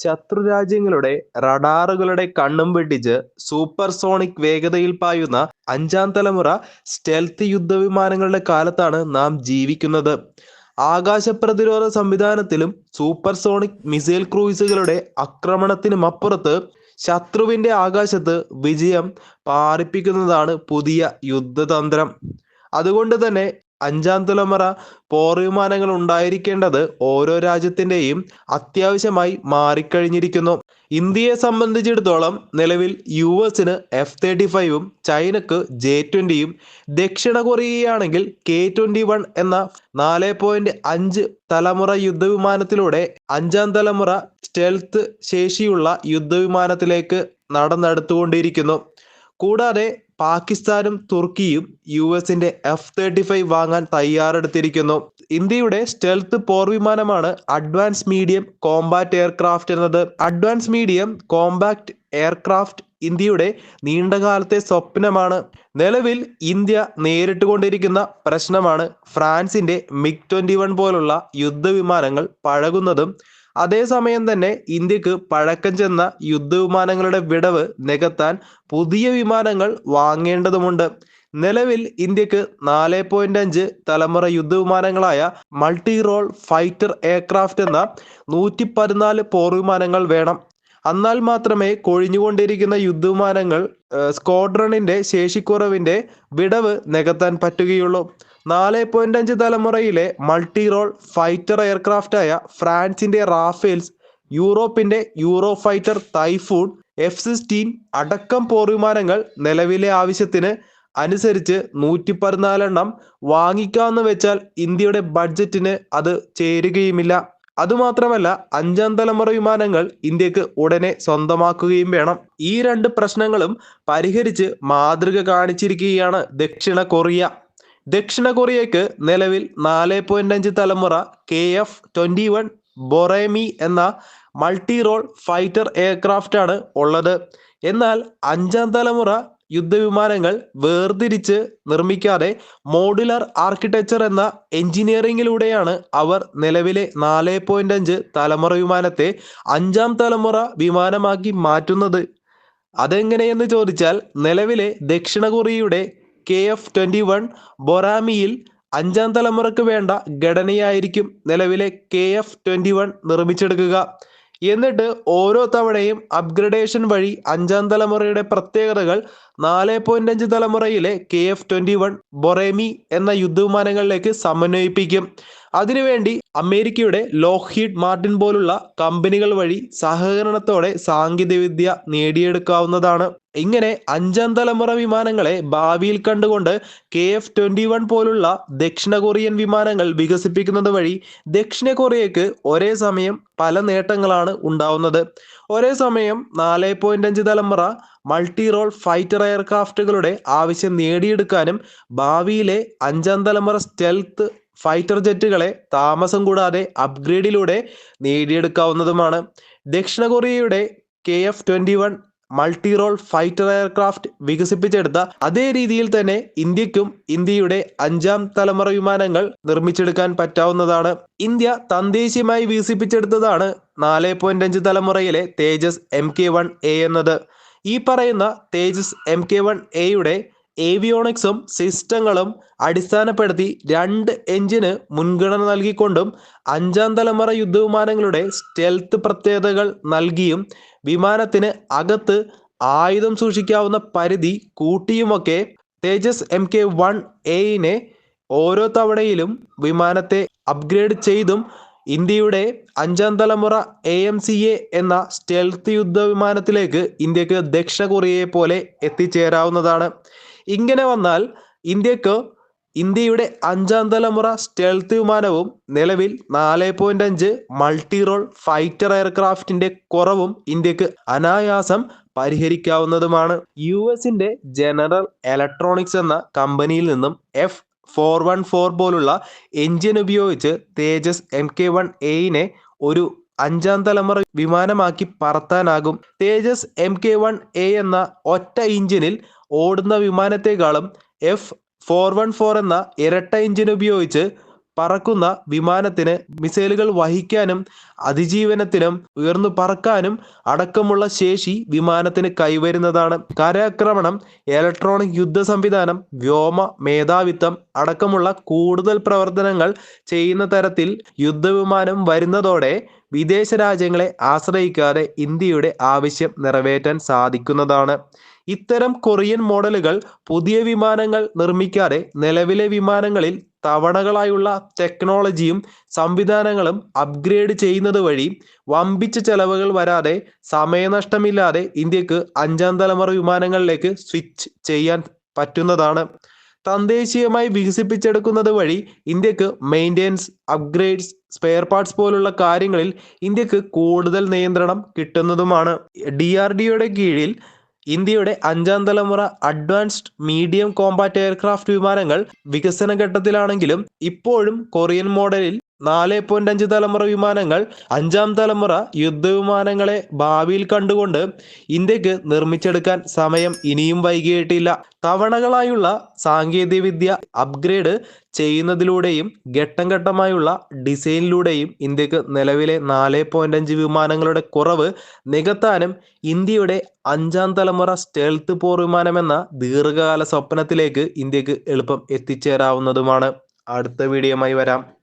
ശത്രുരാജ്യങ്ങളുടെ റഡാറുകളുടെ കണ്ണും വെട്ടിച്ച് സൂപ്പർസോണിക് വേഗതയിൽ പായുന്ന അഞ്ചാം തലമുറ സ്റ്റെൽത്ത് യുദ്ധവിമാനങ്ങളുടെ കാലത്താണ് നാം ജീവിക്കുന്നത്. ആകാശ പ്രതിരോധ സംവിധാനത്തിലും സൂപ്പർസോണിക് മിസൈൽ ക്രൂയിസുകളുടെ ആക്രമണത്തിനുമപ്പുറത്ത് ശത്രുവിന്റെ ആകാശത്ത് വിജയം പാറിപ്പിക്കുന്നതാണ് പുതിയ യുദ്ധതന്ത്രം. അതുകൊണ്ട് തന്നെ അഞ്ചാം തലമുറ പോർവിമാനങ്ങൾ ഉണ്ടായിരിക്കേണ്ടത് ഓരോ രാജ്യത്തിന്റെയും അത്യാവശ്യമായി മാറിക്കഴിഞ്ഞിരിക്കുന്നു. ഇന്ത്യയെ സംബന്ധിച്ചിടത്തോളം നിലവിൽ യു എസിന് എഫ് തേർട്ടി ഫൈവും ചൈനക്ക് ജെ ട്വന്റിയും ദക്ഷിണ കൊറിയയാണെങ്കിൽ കെ ട്വന്റി വൺ എന്ന നാല് പോയിന്റ് അഞ്ച് തലമുറ യുദ്ധവിമാനത്തിലൂടെ അഞ്ചാം തലമുറ സ്റ്റെൽത്ത് ശേഷിയുള്ള യുദ്ധവിമാനത്തിലേക്ക് നടന്നെടുത്തുകൊണ്ടിരിക്കുന്നു. കൂടാതെ പാകിസ്ഥാനും തുർക്കിയും യു എസിന്റെ എഫ് തേർട്ടി ഫൈവ് വാങ്ങാൻ തയ്യാറെടുത്തിരിക്കുന്നു. ഇന്ത്യയുടെ സ്റ്റെൽത്ത് പോർവിമാനമാണ് അഡ്വാൻസ് മീഡിയം കോമ്പാക്ട് എയർക്രാഫ്റ്റ് എന്നത്. അഡ്വാൻസ് മീഡിയം കോമ്പാക്ട് എയർക്രാഫ്റ്റ് ഇന്ത്യയുടെ നീണ്ടകാലത്തെ സ്വപ്നമാണ്. നിലവിൽ ഇന്ത്യ നേരിട്ടുകൊണ്ടിരിക്കുന്ന പ്രശ്നമാണ് ഫ്രാൻസിന്റെ മിഗ് ട്വന്റി വൺ പോലുള്ള യുദ്ധവിമാനങ്ങൾ പഴകുന്നതും അതേസമയം തന്നെ ഇന്ത്യയ്ക്ക് പഴക്കം ചെന്ന യുദ്ധവിമാനങ്ങളുടെ വിടവ് നികത്താൻ പുതിയ വിമാനങ്ങൾ വാങ്ങേണ്ടതുമുണ്ട്. നിലവിൽ ഇന്ത്യയ്ക്ക് നാല് പോയിന്റ് അഞ്ച് തലമുറ യുദ്ധവിമാനങ്ങളായ മൾട്ടി റോൾ ഫൈറ്റർ എയർക്രാഫ്റ്റ് എന്ന നൂറ്റി പതിനാല് പോർവിമാനങ്ങൾ വേണം. എന്നാൽ മാത്രമേ കൊഴിഞ്ഞുകൊണ്ടിരിക്കുന്ന യുദ്ധവിമാനങ്ങൾ സ്ക്വാഡ്രണിന്റെ ശേഷിക്കുറവിന്റെ വിടവ് നികത്താൻ പറ്റുകയുള്ളൂ. നാല് പോയിന്റ് അഞ്ച് തലമുറയിലെ മൾട്ടി റോൾ ഫൈറ്റർ എയർക്രാഫ്റ്റ് ആയ ഫ്രാൻസിന്റെ റാഫേൽസ് യൂറോപ്പിന്റെ യൂറോ ഫൈറ്റർ തൈഫൂൺ എഫ് സിക്സ്റ്റീൻ അടക്കം പോർവിമാനങ്ങൾ നിലവിലെ ആവശ്യത്തിന് അനുസരിച്ച് നൂറ്റി പതിനാലെണ്ണം വാങ്ങിക്കാമെന്ന് വെച്ചാൽ ഇന്ത്യയുടെ ബഡ്ജറ്റിന് അത് ചേരുകയുമില്ല. അതുമാത്രമല്ല അഞ്ചാം തലമുറ വിമാനങ്ങൾ ഇന്ത്യയ്ക്ക് ഉടനെ സ്വന്തമാക്കുകയും വേണം. ഈ രണ്ട് പ്രശ്നങ്ങളും പരിഹരിച്ച് മാതൃക കാണിച്ചിരിക്കുകയാണ് ദക്ഷിണ കൊറിയ. ദക്ഷിണ കൊറിയയ്ക്ക് നിലവിൽ നാല് പോയിന്റ് അഞ്ച് തലമുറ K F twenty one Boramae എന്ന മൾട്ടി റോൾ ഫൈറ്റർ എയർക്രാഫ്റ്റ് ആണ് ഉള്ളത്. എന്നാൽ അഞ്ചാം തലമുറ യുദ്ധവിമാനങ്ങൾ വേർതിരിച്ച് നിർമ്മിക്കാതെ മോഡുലാർ ആർക്കിടെക്ചർ എന്ന എഞ്ചിനീയറിംഗിലൂടെയാണ് അവർ നിലവിലെ നാല് പോയിന്റ് അഞ്ച് തലമുറ വിമാനത്തെ അഞ്ചാം തലമുറ വിമാനമാക്കി മാറ്റുന്നത്. അതെങ്ങനെയെന്ന് ചോദിച്ചാൽ നിലവിലെ ദക്ഷിണ കൊറിയയുടെ കെ എഫ് ട്വന്റി വൺ ബൊറാമിയിൽ അഞ്ചാം തലമുറയ്ക്ക് വേണ്ട ഘടനയായിരിക്കും നിലവിലെ കെ എഫ് ട്വന്റി വൺ നിർമ്മിച്ചെടുക്കുക. എന്നിട്ട് ഓരോ തവണയും അപ്ഗ്രഡേഷൻ വഴി അഞ്ചാം തലമുറയുടെ പ്രത്യേകതകൾ നാല് പോയിന്റ് അഞ്ച് തലമുറയിലെ K F twenty one Boramae എന്ന യുദ്ധവിമാനങ്ങളിലേക്ക് സമന്വയിപ്പിക്കും. അതിനുവേണ്ടി അമേരിക്കയുടെ ലോഹീഡ് മാർട്ടിൻ പോലുള്ള കമ്പനികൾ വഴി സഹകരണത്തോടെ സാങ്കേതികവിദ്യ നേടിയെടുക്കാവുന്നതാണ്. ഇങ്ങനെ അഞ്ചാം തലമുറ വിമാനങ്ങളെ ഭാവിയിൽ കണ്ടുകൊണ്ട് കെ എഫ് ട്വന്റി വൺ പോലുള്ള ദക്ഷിണ കൊറിയൻ വിമാനങ്ങൾ വികസിപ്പിക്കുന്നത് വഴി ദക്ഷിണ കൊറിയക്ക് ഒരേ സമയം പല നേട്ടങ്ങളാണ് ഉണ്ടാവുന്നത്. ഒരേ സമയം നാല് പോയിന്റ് അഞ്ച് തലമുറ മൾട്ടി റോൾ ഫൈറ്റർ എയർക്രാഫ്റ്റുകളുടെ ആവശ്യം നേടിയെടുക്കാനും ഭാവിയിലെ അഞ്ചാം തലമുറ സ്റ്റെൽത്ത് ഫൈറ്റർ ജെറ്റുകളെ താമസം കൂടാതെ അപ്ഗ്രേഡിലൂടെ നേടിയെടുക്കാവുന്നതുമാണ്. ദക്ഷിണ കൊറിയയുടെ K F twenty one multi role fighter aircraft വികസിപ്പിച്ചെടുത്ത അതേ രീതിയിൽ തന്നെ ഇന്ത്യക്കും ഇന്ത്യയുടെ അഞ്ചാം തലമുറ വിമാനങ്ങൾ നിർമ്മിച്ചെടുക്കാൻ പറ്റാവുന്നതാണ്. ഇന്ത്യ തദ്ദേശീയമായി വികസിപ്പിച്ചെടുത്തതാണ് നാല് പോയിന്റ് അഞ്ച് തലമുറയിലെ Tejas M K one A എന്നത്. ഈ പറയുന്ന തേജസ് എം കെ വൺ എയുടെ ഏവിയോണിക്സും സിസ്റ്റങ്ങളും അടിസ്ഥാനപ്പെടുത്തി രണ്ട് എഞ്ചിന് മുൻഗണന നൽകിക്കൊണ്ടും അഞ്ചാം തലമുറ യുദ്ധവിമാനങ്ങളുടെ സ്റ്റെൽത്ത് പ്രത്യേകതകൾ നൽകിയും വിമാനത്തിന് അകത്ത് ആയുധം സൂക്ഷിക്കാവുന്ന പരിധി കൂട്ടിയുമൊക്കെ തേജസ് എം കെ വൺ എയിനെ ഓരോ തവണയിലും വിമാനത്തെ അപ്ഗ്രേഡ് ചെയ്തും ഇന്ത്യയുടെ അഞ്ചാം തലമുറ എ എം സി എ എന്ന സ്റ്റെൽത്ത് യുദ്ധവിമാനത്തിലേക്ക് ഇന്ത്യയ്ക്ക് ദക്ഷിണ കൊറിയയെ പോലെ എത്തിച്ചേരാവുന്നതാണ്. ഇങ്ങനെ വന്നാൽ ഇന്ത്യയ്ക്ക് ഇന്ത്യയുടെ അഞ്ചാം തലമുറ സ്റ്റെൽത്ത് വിമാനവും നിലവിൽ നാല് പോയിന്റ് അഞ്ച് മൾട്ടി റോൾ ഫൈറ്റർ എയർക്രാഫ്റ്റിന്റെ കുറവും ഇന്ത്യയ്ക്ക് അനായാസം പരിഹരിക്കാവുന്നതുമാണ്. യു എസിന്റെ ജനറൽ ഇലക്ട്രോണിക്സ് എന്ന കമ്പനിയിൽ നിന്നും എഫ് ഫോർ വൺ ഫോർ പോലുള്ള എഞ്ചിൻ ഉപയോഗിച്ച് തേജസ് എം കെ വൺ എയിനെ ഒരു അഞ്ചാം തലമുറ വിമാനമാക്കി പറത്താനാകും. Tejas M K one A എന്ന ഒറ്റ എഞ്ചിനിൽ ഓടുന്ന വിമാനത്തെക്കാളും എഫ് ഫോർ വൺ ഫോർ എന്ന ഇരട്ട എഞ്ചിൻ ഉപയോഗിച്ച് പറക്കുന്ന വിമാനത്തിന് മിസൈലുകൾ വഹിക്കാനും അതിജീവനത്തിനും ഉയർന്നു പറക്കാനും അടക്കമുള്ള ശേഷി വിമാനത്തിന് കൈവരുന്നതാണ്. കരാക്രമണം ഇലക്ട്രോണിക് യുദ്ധ സംവിധാനം വ്യോമ മേധാവിത്വം അടക്കമുള്ള കൂടുതൽ പ്രവർത്തനങ്ങൾ ചെയ്യുന്ന തരത്തിൽ യുദ്ധവിമാനം വരുന്നതോടെ വിദേശ രാജ്യങ്ങളെ ആശ്രയിക്കാതെ ഇന്ത്യയുടെ ആവശ്യം നിറവേറ്റാൻ സാധിക്കുന്നതാണ്. ഇത്തരം കൊറിയൻ മോഡലുകൾ പുതിയ വിമാനങ്ങൾ നിർമ്മിക്കാതെ നിലവിലെ വിമാനങ്ങളിൽ തവണകളായുള്ള ടെക്നോളജിയും സംവിധാനങ്ങളും അപ്ഗ്രേഡ് ചെയ്യുന്നത് വഴി വമ്പിച്ച ചെലവുകൾ വരാതെ സമയനഷ്ടമില്ലാതെ ഇന്ത്യയ്ക്ക് അഞ്ചാം തലമുറ വിമാനങ്ങളിലേക്ക് സ്വിച്ച് ചെയ്യാൻ പറ്റുന്നതാണ്. തദ്ദേശീയമായി വികസിപ്പിച്ചെടുക്കുന്നത് വഴി ഇന്ത്യയ്ക്ക് മെയിന്റെനൻസ് അപ്ഗ്രേഡ്സ് സ്പെയർ പാർട്സ് പോലുള്ള കാര്യങ്ങളിൽ ഇന്ത്യയ്ക്ക് കൂടുതൽ നിയന്ത്രണം കിട്ടുന്നതുമാണ്. ഡി ആർ ഡിയുടെ കീഴിൽ ഇന്ത്യയുടെ അഞ്ചാം തലമുറ അഡ്വാൻസ്ഡ് മീഡിയം കോമ്പാറ്റ് എയർക്രാഫ്റ്റ് വിമാനങ്ങൾ വികസന ഘട്ടത്തിലാണെങ്കിലും ഇപ്പോഴും കൊറിയൻ മോഡലിൽ നാല് പോയിന്റ് അഞ്ച് തലമുറ വിമാനങ്ങൾ അഞ്ചാം തലമുറ യുദ്ധവിമാനങ്ങളെ ഭാവിയിൽ കണ്ടുകൊണ്ട് ഇന്ത്യയ്ക്ക് നിർമ്മിച്ചെടുക്കാൻ സമയം ഇനിയും വൈകിയിട്ടില്ല. തവണകളായുള്ള സാങ്കേതികവിദ്യ അപ്ഗ്രേഡ് ചെയ്യുന്നതിലൂടെയും ഘട്ടം ഘട്ടമായുള്ള ഡിസൈനിലൂടെയും ഇന്ത്യയ്ക്ക് നിലവിലെ നാല് പോയിന്റ് അഞ്ച് വിമാനങ്ങളുടെ കുറവ് നികത്താനും ഇന്ത്യയുടെ അഞ്ചാം തലമുറ സ്റ്റെൽത്ത് പോർ വിമാനം എന്ന ദീർഘകാല സ്വപ്നത്തിലേക്ക് ഇന്ത്യയ്ക്ക് എളുപ്പം എത്തിച്ചേരാവുന്നതുമാണ്. അടുത്ത വീഡിയോയുമായി വരാം.